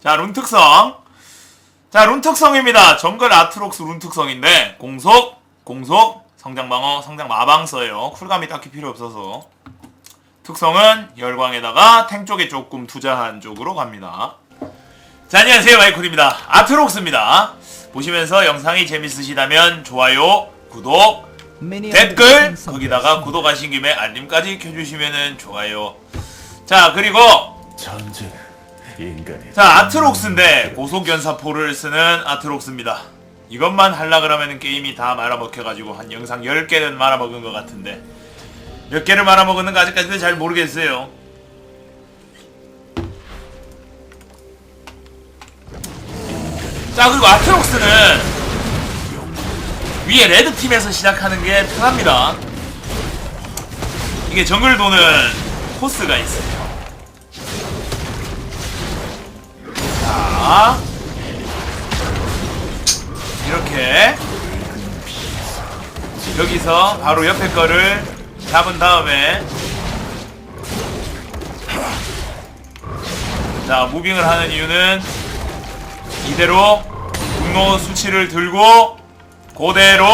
자, 룬 특성. 자, 룬 특성입니다. 정글 아트록스 룬 특성인데, 공속, 공속, 성장 방어, 성장 마방 써요. 쿨감이 딱히 필요 없어서. 특성은 열광에다가 탱 쪽에 조금 투자한 쪽으로 갑니다. 자, 안녕하세요. 마이콜입니다. 아트록스입니다. 보시면서 영상이 재밌으시다면 좋아요, 구독, 댓글, 거기다가 구독하신 김에 알림까지 켜주시면 좋아요. 자, 그리고 인간이 자 아트록스인데 고속연사포를 쓰는 아트록스입니다. 이것만 할라 그러면 게임이 다 말아먹혀가지고 한 영상 10개는 말아먹은 것 같은데. 몇 개를 말아먹었는가 아직까지는 잘 모르겠어요. 자 그리고 아트록스는 위에 레드팀에서 시작하는 게 편합니다. 이게 정글도는 코스가 있어요 자 이렇게. 여기서 바로 옆에 거를 잡은 다음에. 자 무빙을 하는 이유는 이대로 분노 수치를 들고 그대로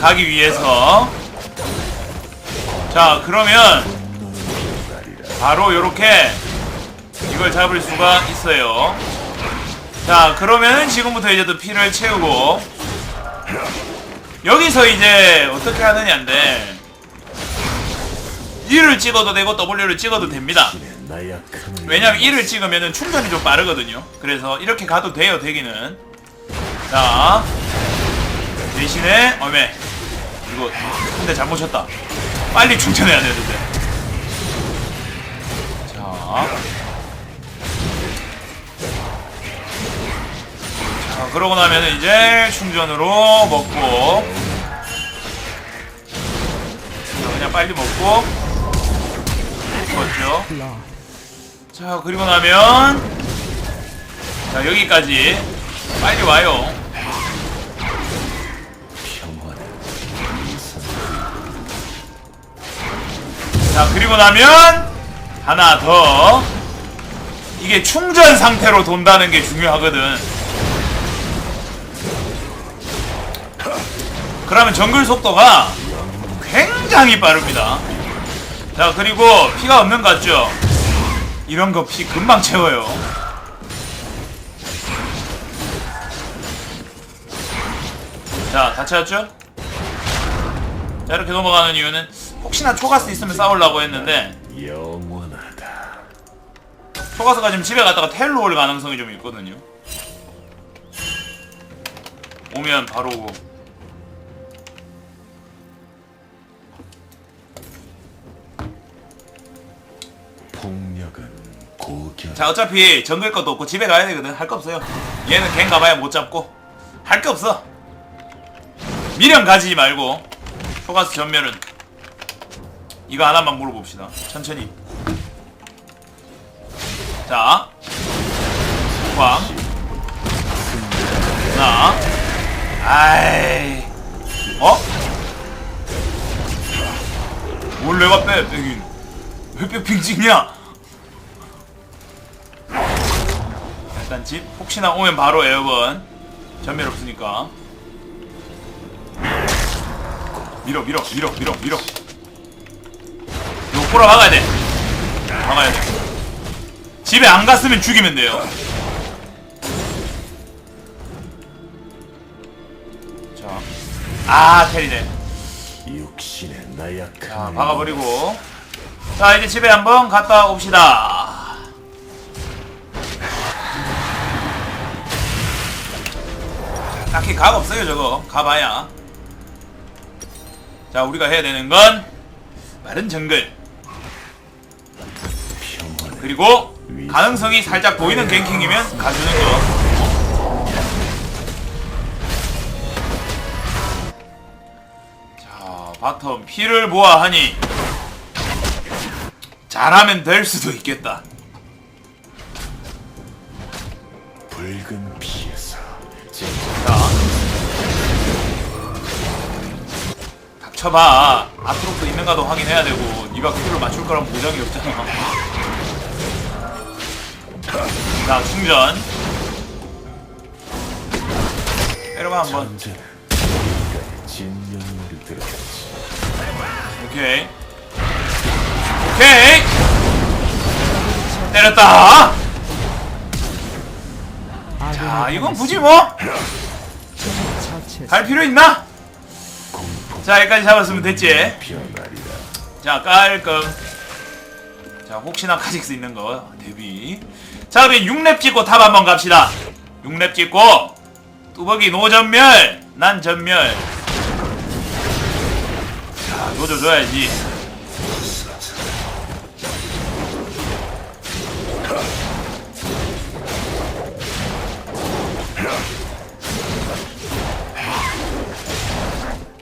가기 위해서. 자 그러면 바로 요렇게 이걸 잡을 수가 있어요. 자, 그러면은 지금부터 이제 또 피를 채우고 여기서 이제 어떻게 하느냐인데 E를 찍어도 되고 W를 찍어도 됩니다. 왜냐면 E를 찍으면은 충전이 좀 빠르거든요. 그래서 이렇게 가도 돼요, 되기는. 자, 대신에 어메 이거 근데 잘못 쳤다. 빨리 충전해야 되는데. 자. 자, 그러고 나면은 이제 충전으로 먹고 자, 그냥 빨리 먹고 먹었죠. 자 그리고 나면 자 여기까지 빨리 와요. 자 그리고 나면 하나 더 이게 충전 상태로 돈다는 게 중요하거든. 그러면 정글 속도가 굉장히 빠릅니다. 자 그리고 피가 없는 것 같죠? 이런 거 피 금방 채워요. 자, 다 채웠죠? 자, 이렇게 넘어가는 이유는 혹시나 초가스 있으면 싸우려고 했는데 영원하다. 초가스가 지금 집에 갔다가 텔로 올 가능성이 좀 있거든요. 오면 바로 오고. 고견. 자, 어차피 정글 것도 없고 집에 가야 되거든. 할 거 없어요. 얘는 갱 가봐야 못 잡고. 할 게 없어. 미련 가지지 말고. 초가스 전멸은. 이거 하나만 물어봅시다. 천천히. 자. 광. 하나. 아이. 어? 뭘 내가 빼, 빼긴. 왜 빼핑 찍냐? 집. 혹시나 오면 바로 에어건. 전멸 없으니까. 밀어 밀어 밀어 밀어 밀어. 이거 꼬라 막아야 돼. 막아야 돼. 집에 안 갔으면 죽이면 돼요. 자아 테리네. 육신의 자 박아버리고. 자 이제 집에 한번 갔다 옵시다 딱히 각 없어요 저거. 가봐야. 자 우리가 해야 되는 건 마른 정글. 그리고 가능성이 살짝 보이는 갱킹이면 가주는 거. 자, 바텀 피를 보아하니 잘하면 될 수도 있겠다. 붉은 쳐봐. 아트록도 있는가도 확인해야 되고, 네가 큐를 맞출 거란 보장이 없잖아. 자 충전 때려봐 한번. 오케이 오케이 때렸다 자 이건 굳이 뭐 갈 필요 있나? 자 여기까지 잡았으면 됐지. 자 깔끔. 자 혹시나 카직스 있는 거 대비. 자 우리 6렙 찍고 탑 한번 갑시다. 6렙 찍고 뚜벅이 노전멸 난 전멸. 자 노져줘야지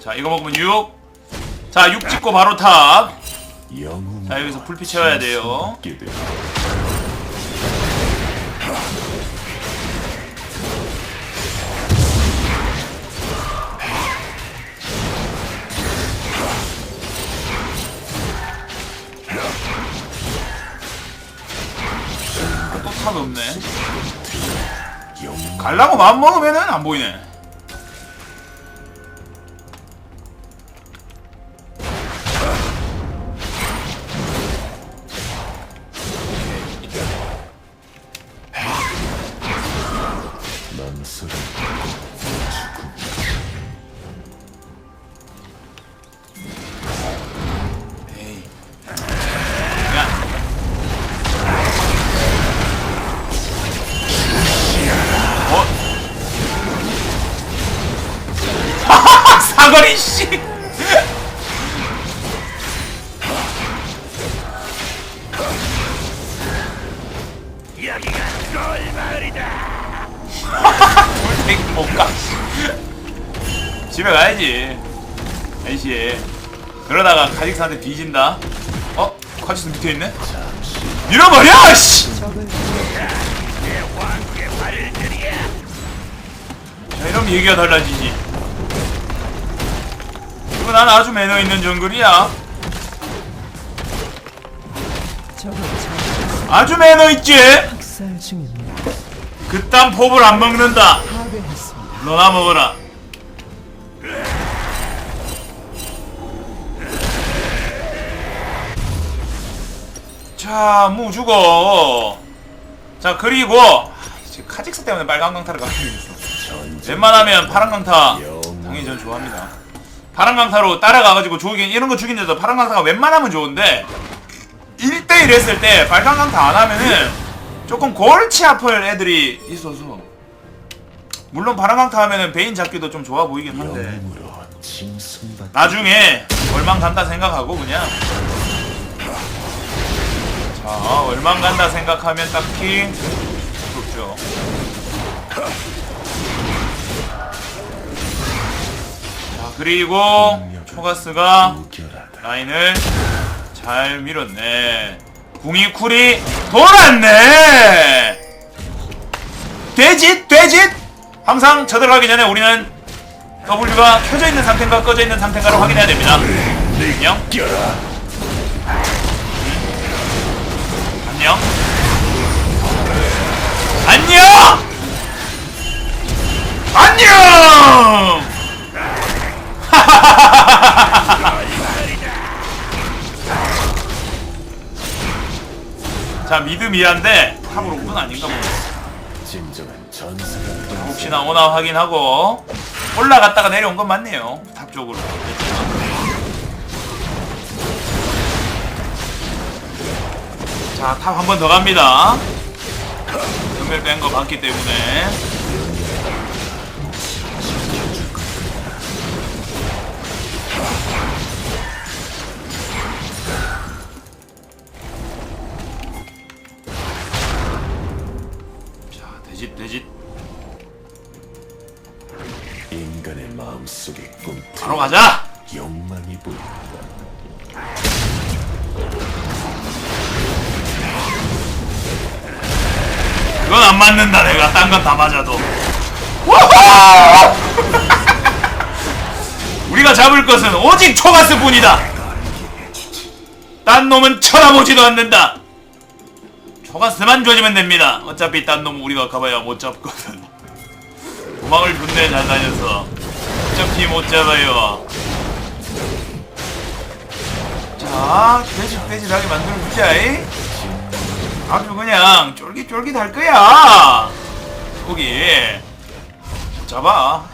자 이거 먹으면 6 자 6 찍고 바로 탑. 자 여기서 불빛 채워야 돼요 또 탑이 없네. 갈라고 마음 먹으면은 안 보이네 여기가 못가 집에 가야지 아이씨 그러다가 카직스한테 뒤진다 어? 카직스 밑에 있네? 밀어버려 씨 자, 이러면 얘기가 달라지지. 이거 난 아주 매너 있는 정글이야. 아주 매너 있지? 학살 중입니다. 그딴 법을 안 먹는다. 너나 먹어라. 자, 무 죽어. 자, 그리고 아, 이제 카직스 때문에 빨간 강타를 가게 됐어. 웬만하면 파란 강타. 당연히 전 좋아합니다. 파란 강타로 따라가가지고 죽이긴 이런 거 죽이는데도 파란 강타가 웬만하면 좋은데 1대1 했을 때 빨간 강타 안 하면은 조금 골치 아플 애들이 있어서 물론 파란 강타 하면은 베인 잡기도 좀 좋아 보이긴 한데. 나중에 얼망 간다 생각하고 그냥 자 얼망 간다 생각하면 딱히 좋죠 자 그리고 초가스가. 라인을 잘 밀었네 궁이 쿨이 돌았네. 돼짓 돼짓. 항상 저 들어가기 전에 우리는 W가 켜져 있는 상태인가 꺼져 있는 상태인가를 확인해야 됩니다. 안녕. 안녕. 안녕! 안녕 자 미드 미안데 탑으로 온건 아닌가 보네 진정한 전사가 혹시나 오나 확인하고 올라갔다가 내려온 건 맞네요. 탑 쪽으로. 자탑 한 번 더 갑니다. 전멸 뺀 거 봤기 때문에 그건 안 맞는다 내가 딴 건 다 맞아도 우리가 잡을 것은 오직 초가스뿐이다 딴 놈은 쳐다보지도 않는다 토가스만 조지면 됩니다. 어차피 딴놈 우리가 가봐야 못 잡거든. 도망을 존내 잘 다녀서 어차피 못 잡아요. 자, 돼지돼지하게 만들어 주자. 이. 아주 그냥 쫄깃쫄깃 할 거야. 거기 잡아.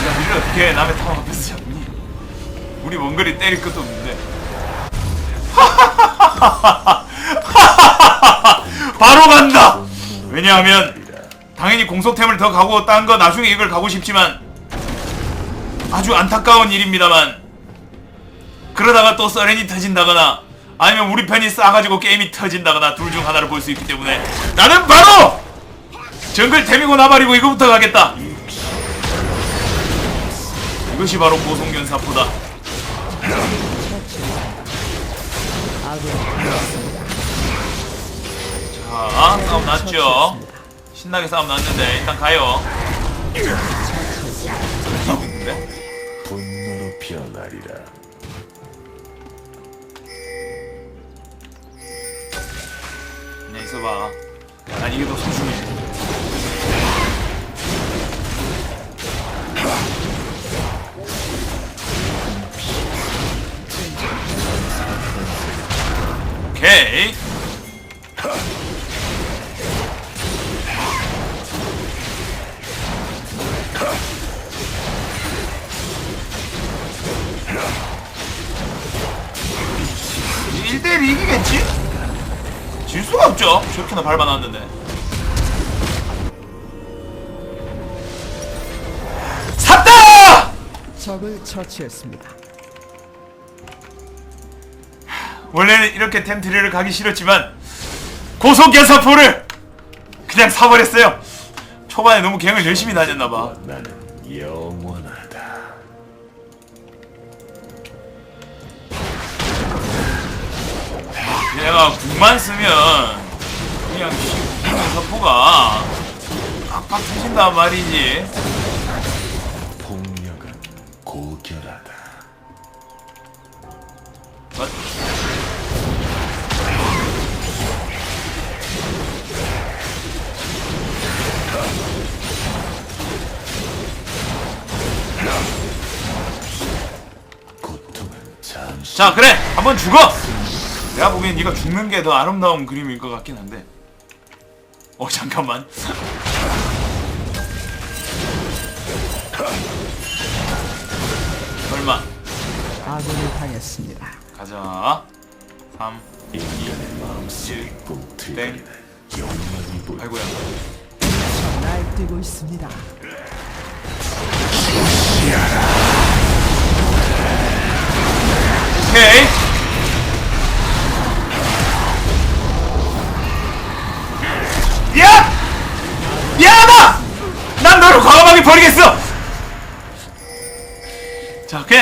네가 우리를 어떻게 남의 탐 앞에서 잡니? 우리 원거리 때릴 것도 없는데. 바로 간다. 왜냐하면 당연히 공속템을 더 가고 딴 거 나중에 이걸 가고 싶지만 아주 안타까운 일입니다만 그러다가 또 서렌이 터진다거나 아니면 우리 편이 싸가지고 게임이 터진다거나 둘 중 하나를 볼 수 있기 때문에 나는 바로 정글 데미고 나발이고 이거부터 가겠다 이것이 바로 고성견 사포다 아군이 당했습니다. 자 싸움 났죠 신나게 싸움 났는데 일단 가요 분노로 변하리라. 있어봐. 난 이게 더 소중해. 오케이. 일대일 이기겠지? 질 수가 없죠. 저렇게나 밟아놨는데. 샀다! 적을 처치했습니다. 원래는 이렇게 템트리를 가기 싫었지만 고속 연사포를 그냥 사버렸어요. 초반에 너무 갱을 열심히 다녔나봐. 나는 영 내가 궁만 쓰면 그냥 고속 연사포가 빡빡 터진단 말이지. 폭력은 고결하다. 맞- 고통은 잠시 자 그래 한번 죽어 내가 보기엔 네가 죽는 게 더 아름다운 그림일 것 같긴 한데. 어 잠깐만. 설마. 아군이 당했습니다. 가자. 3 인간의 마음속에 꿈틀거리는 욕망이 보여. 아이고야. 날뛰고 있습니다.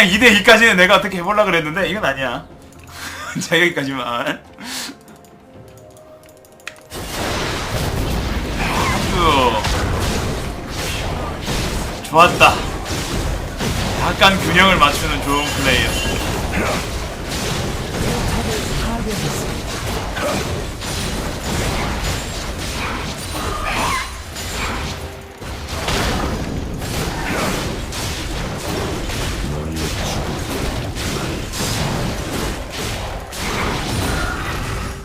그냥 2대2까지는 내가 어떻게 해보려 그랬는데 이건 아니야. 자 여기까지만. 아주 좋았다. 약간 균형을 맞추는 좋은 플레이였어.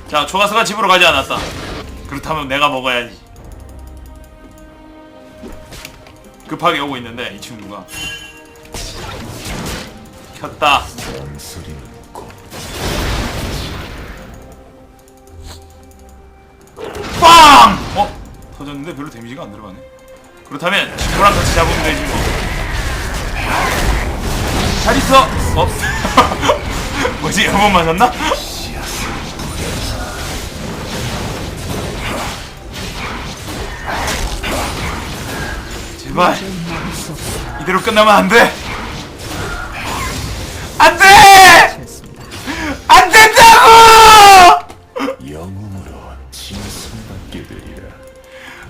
자, 조가스가 집으로 가지 않았다. 그렇다면 내가 먹어야지. 급하게 오고 있는데 이 친구가 켰다. 빵! 어? 터졌는데 별로 데미지가 안 들어가네. 그렇다면 친구랑 같이 잡으면 되지 뭐. 잘 있어. 없. 뭐지? 한번 맞았나? 제발. 이대로 끝나면 안 돼. 안 돼! 안 된다고! 영웅으로 칭송받게 되리라.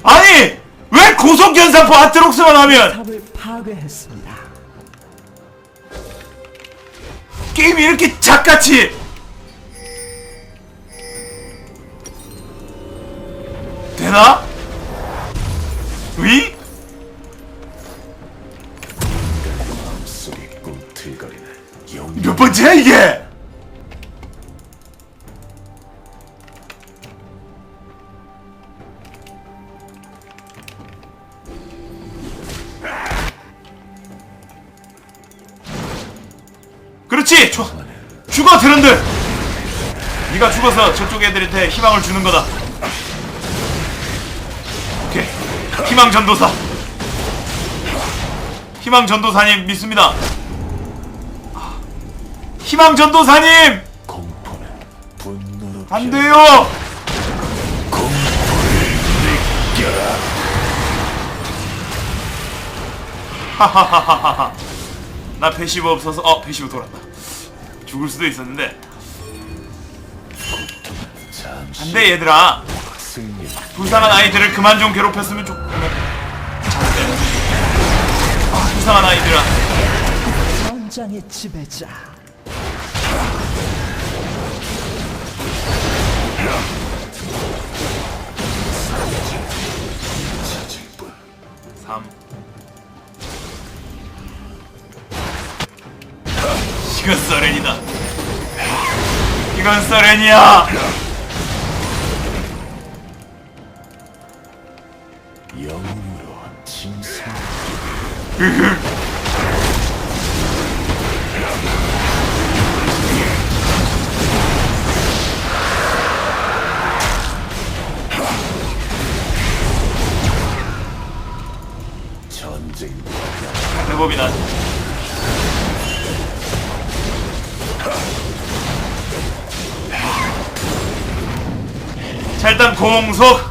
아니 왜 고속 연사포 아트록스만 하면 탑을 파괴했습니다. 게임이 이렇게 작같이 되나? 이게? 그렇지! 좋아! 죽어 드런들! 네가 죽어서 저쪽 애들한테 희망을 주는 거다 오케이 희망 전도사 희망 전도사님 믿습니다 희망 전도사님 공포는 분노로 안. 돼요. 하하하하하. 나 패시브 없어서 어 패시브 돌았다. 죽을 수도 있었는데 안돼 얘들아. 승리 불쌍한 아이들을 그만 좀 괴롭혔으면 좋겠네. 잘돼. 아 불쌍한 아이들아. 전장의 지배자. 3 이건 서렌이다. 이건 서렌이야. 영웅으로 짐승 대법이 나자 일단 공속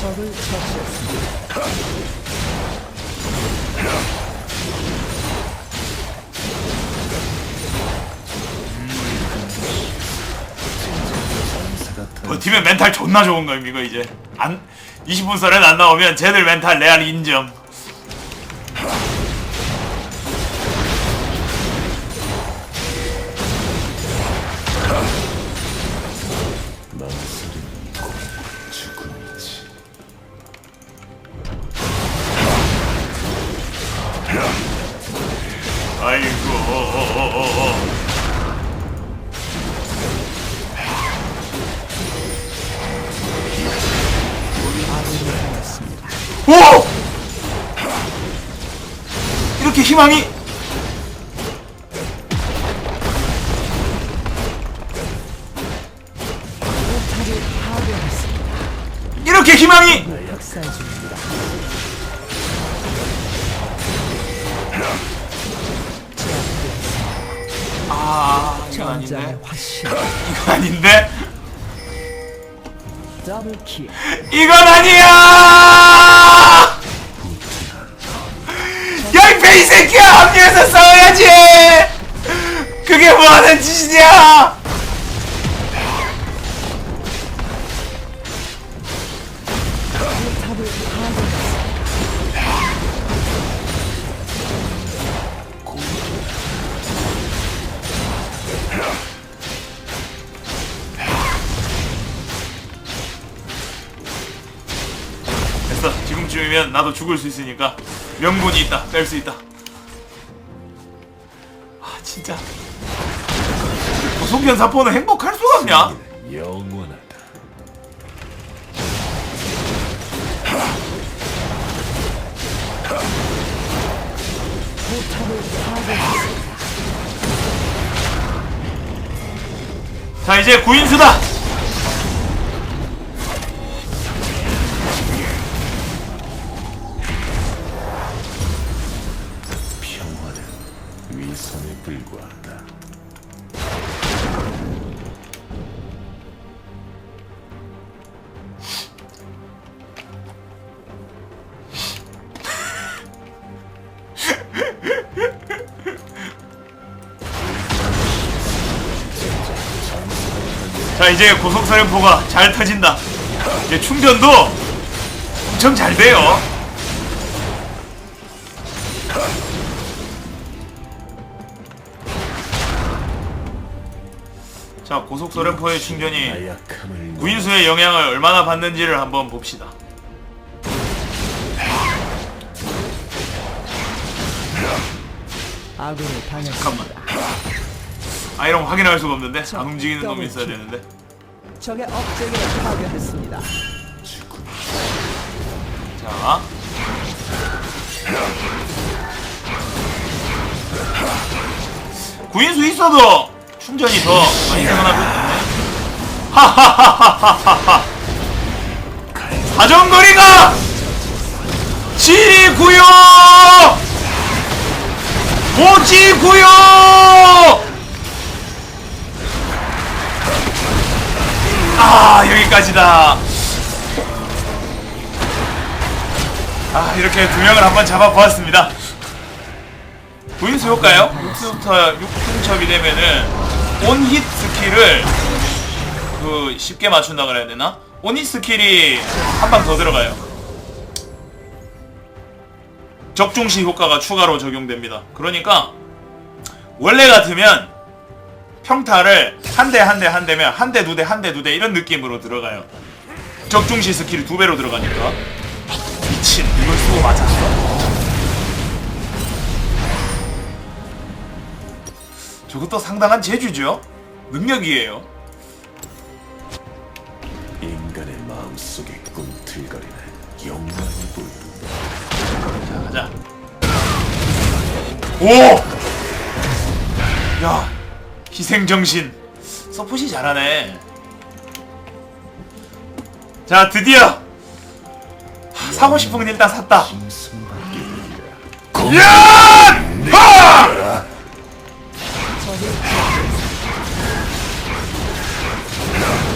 적을 처치했습니다. 버티면 멘탈 존나 좋은 거임 이거 이제 안 20분 설엔 안 나오면 쟤들 멘탈 레알 인정 이렇게 희망이. 아 이건 아닌데. 이건 아닌데. 이건 아니야 야이 베이 새끼야 합류해서 싸워야지 그게 뭐하는 짓이냐 됐어. 지금쯤이면 나도 죽을 수 있으니까 명분이 있다. 뺄 수 있다. 아 진짜. 고속현 사포는 행복할 수가 없냐? 영원하다. 자 이제 구인수다 자 이제 고속설현포가 잘 터진다. 이제 충전도 엄청 잘 돼요. 자 고속설현포의 충전이 구인수의 영향을 얼마나 받는지를 한번 봅시다. 당했습니다. 잠깐만 아 이런 거 확인할 수가 없는데? 안 움직이는 놈이 있어야 되는데? 적의 업적을 파괴했습니다. 자. 구인수 있어도 충전이 더 많이 되거나 그렇네. 하하하하하하. 사정거리가 지구요! 모지구요 아 여기까지다 아 이렇게 두 명을 한번 잡아보았습니다 구인수 효과요? 6수부터 6중첩이 되면은 온힛 스킬을 그 쉽게 맞춘다 그래야 되나? 온힛 스킬이 한 방 더 들어가요 적중시 효과가 추가로 적용됩니다 그러니까 원래 같으면 평타를 한 대 한 대 한 대면 한 대 두 대 한 대 두 대 이런 느낌으로 들어가요 적중시 스킬이 두 배로 들어가니까 미친 이걸 쓰고 맞았어? 저것도 상당한 재주죠? 능력이에요 인간의 마음속에 꿈틀거리는 영광이 보인다. 자 가자 오! 야 희생정신 서폿이 잘하네 자 드디어 하, 사고 싶은 건 일단 샀다. 야! 하!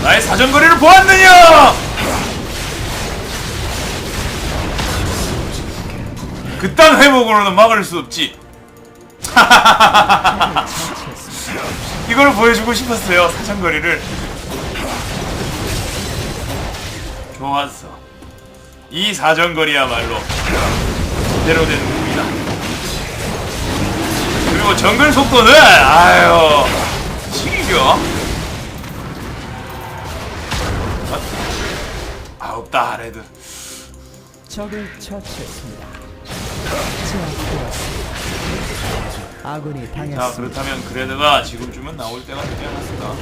나의 사정거리를 보았느냐? 그딴 회복으로는 막을 수 없지. 이걸 보여주고 싶었어요, 사정거리를. 좋았어. 이 사정거리야말로 제대로 된 무기다. 그리고 정글 속도는 아유 치기죠. 아 없다 레드. 적을 처치했습니다. 제압되었습니다. 아군이 자 당했습니다. 그렇다면 그레드가 지금쯤은 나올 때가 되지 않았을까?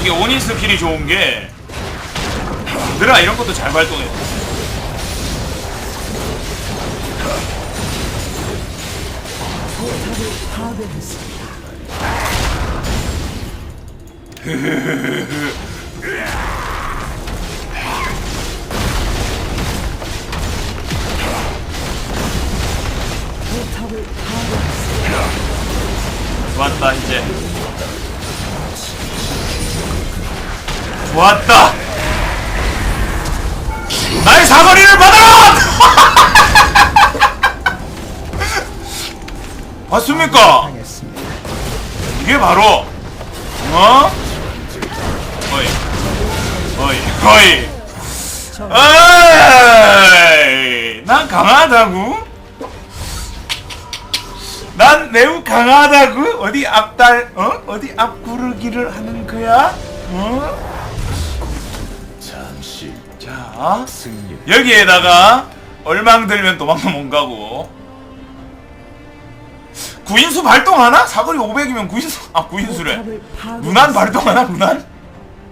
이게 온인 스킬이 좋은 게 드라 이런 것도 잘 발동해. 포탑을 파괴했습니다. 좋았다 이제. 좋았다. 나의 사거리를 받아라! 봤습니까? 당했습니다. 이게 바로 어? 거의 거의 거의 적 에이 난 강하다고? 난 매우 강하다고? 어디 앞달 어? 어디 앞구르기를 하는 거야? 어? 잠시 자 승리. 여기에다가 얼망 들면 도망도 못 가고 구인수 발동하나? 사거리 500이면 구인수 아 구인수래. 루난 발동하나 루난?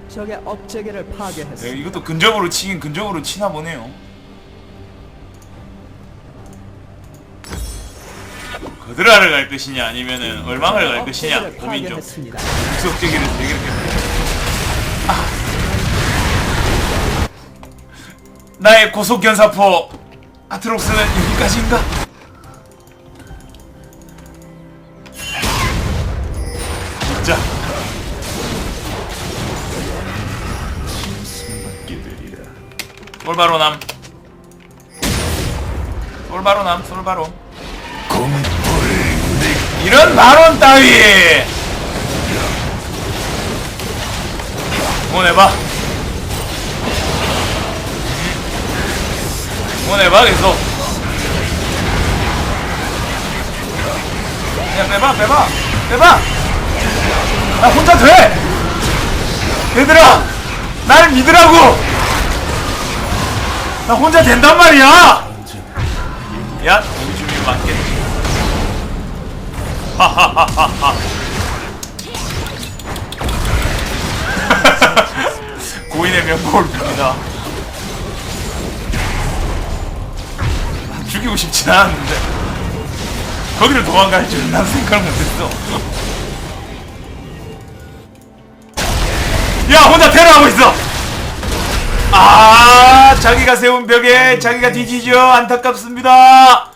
적의 업체계를 네, 파괴했습니다. 이것도 근접으로 치긴 근접으로 치나 보네요 거드라를 갈 것이냐 아니면은 얼망을 갈 것이냐 업체계를 고민 좀. 구석제기를 되게 이렇게 아. 나의 고속견사포 아트록스는 여기까지인가? 진짜 짐승밖에 되리라. 솔바로 남 솔바로남 솔바로 이런 발언 따위. 응원해봐. 응원해봐 계속. 그냥 빼봐 빼봐 빼봐. 나 혼자 돼. 얘들아 날 믿으라고. 나 혼자 된단 말이야. 야 우리 주민 맞겠지 고인의 명복을 빕니다. 죽이고 싶진 않았는데. 거기를 도망갈 줄은 난 생각을 못했어. 야 혼자 테러하고 있어! 아 자기가 세운 벽에 자기가 뒤지죠. 안타깝습니다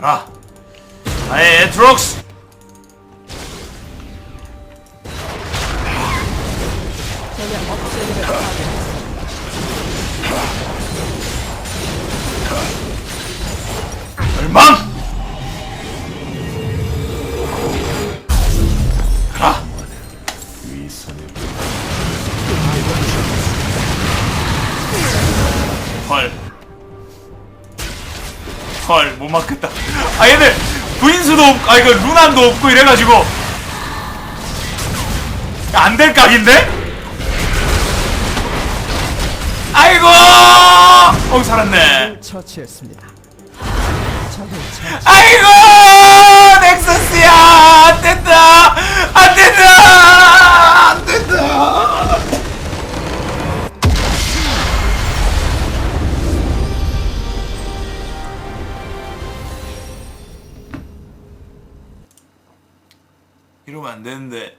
가라 아예 에트록스 헐, 못 맞겠다. 아, 얘들, 부인수도 없고, 아, 이거, 루난도 없고, 이래가지고. 안 될 각인데? 아이고! 어, 살았네. 처치했습니다. 아이고! 안 되는데.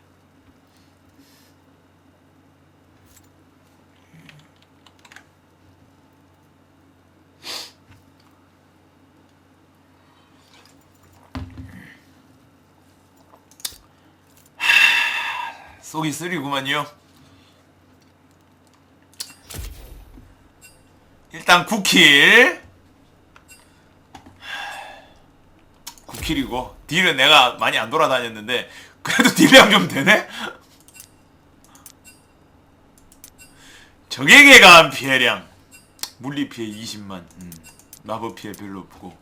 속이 쓰리구만요. 일단 9킬. 9킬이고 딜은 내가 많이 안 돌아다녔는데 그래도 딜량 좀 되네? 적에게 가한 피해량. 물리 피해 20만. 음, 마법 피해 별로 없고